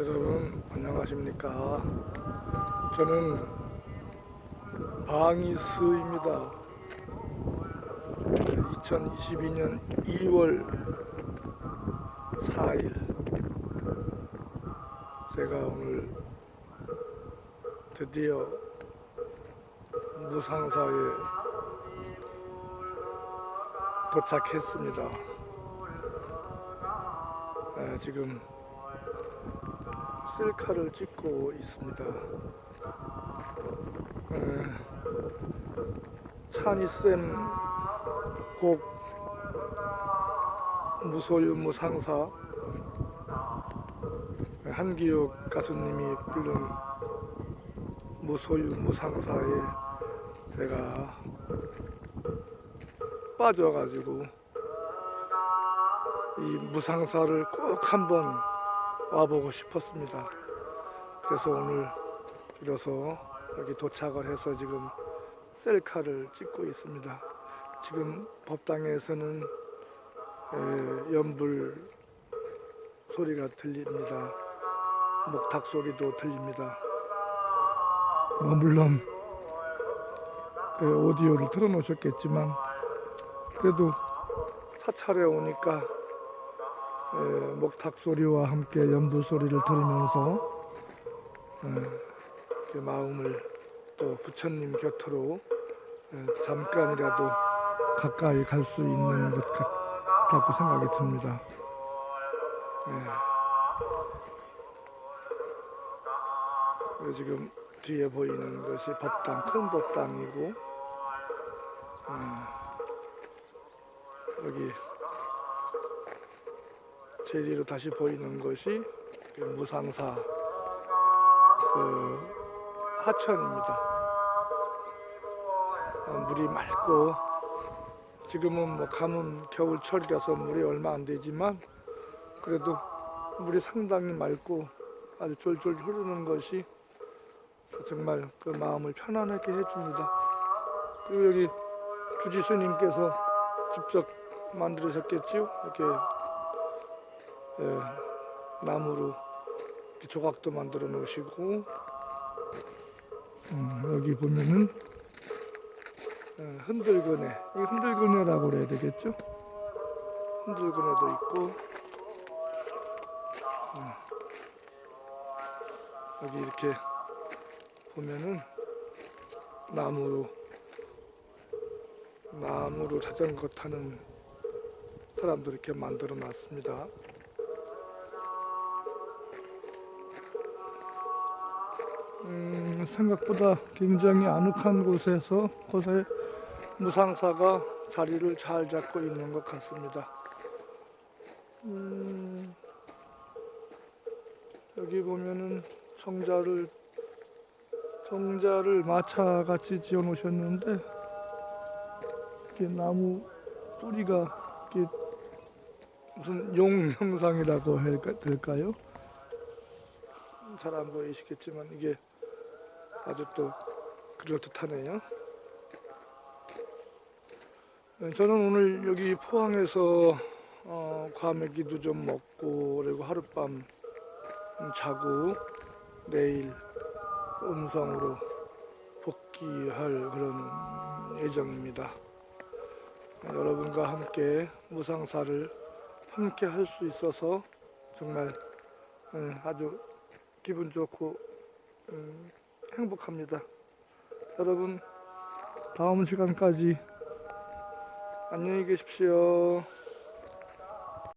여러분 안녕하십니까? 저는 방이스입니다. 2022년 2월 4일. 제가 오늘 드디어 무상사에 도착했습니다. 네, 지금 셀카를 찍고 있습니다. 에, 찬이쌤 곡 무소유 무 상사 에, 한기욱 가수님이 부른 무소유 무 상사에 제가 빠져가지고 이 무상사를 꼭 한번 와보고 싶었습니다. 그래서 오늘 비로소 여기 도착을 해서 지금 셀카를 찍고 있습니다. 지금 법당에서는 에, 연불 소리가 들립니다. 목탁 소리도 들립니다. 뭐 물론 에, 오디오를 틀어놓으셨겠지만 그래도 사찰에 오니까 에, 목탁 소리와 함께 연부 소리를 들으면서 에, 그 마음을 또 부처님 곁으로 에, 잠깐이라도 가까이 갈 수 있는 것 같다고 생각이 듭니다. 예. 지금 뒤에 보이는 것이 법당 큰 법당이고 음, 여기 제리로 다시 보이는 것이 그 무상사 그 하천입니다. 어, 물이 맑고 지금은 뭐 가뭄 겨울철이라서 물이 얼마 안 되지만 그래도 물이 상당히 맑고 아주 졸졸 흐르는 것이 정말 그 마음을 편안하게 해줍니다. 그리고 여기 주지스님께서 직접 만들으셨겠지요? 이렇게 예, 나무로 이렇게 조각도 만들어 놓으시고 음, 여기 보면은 예, 흔들그네 이 흔들그네라고 그래야 되겠죠? 흔들그네도 있고 음, 여기 이렇게 보면은 나무 나무로 자전거 타는 사람도 이렇게 만들어 놨습니다. 음, 생각보다 굉장히 아늑한 곳에서 곳에 무상사가 자리를 잘 잡고 있는 것 같습니다. 음, 여기 보면은 정자를 정자를 마차같이 지어 놓으셨는데 이렇게 나무 뿌리가 무슨 용 형상이라고 해야 될까요? 잘 안 보이시겠지만 이게 아주 또 그럴듯하네요. 네, 저는 오늘 여기 포항에서 어, 과메기도 좀 먹고 그리고 하룻밤 자고 내일 음성으로 복귀할 그런 예정입니다. 여러분과 함께 무상사를 함께 할 수 있어서 정말 예, 아주 기분 좋고 음, 행복합니다. 여러분 다음 시간까지 안녕히 계십시오.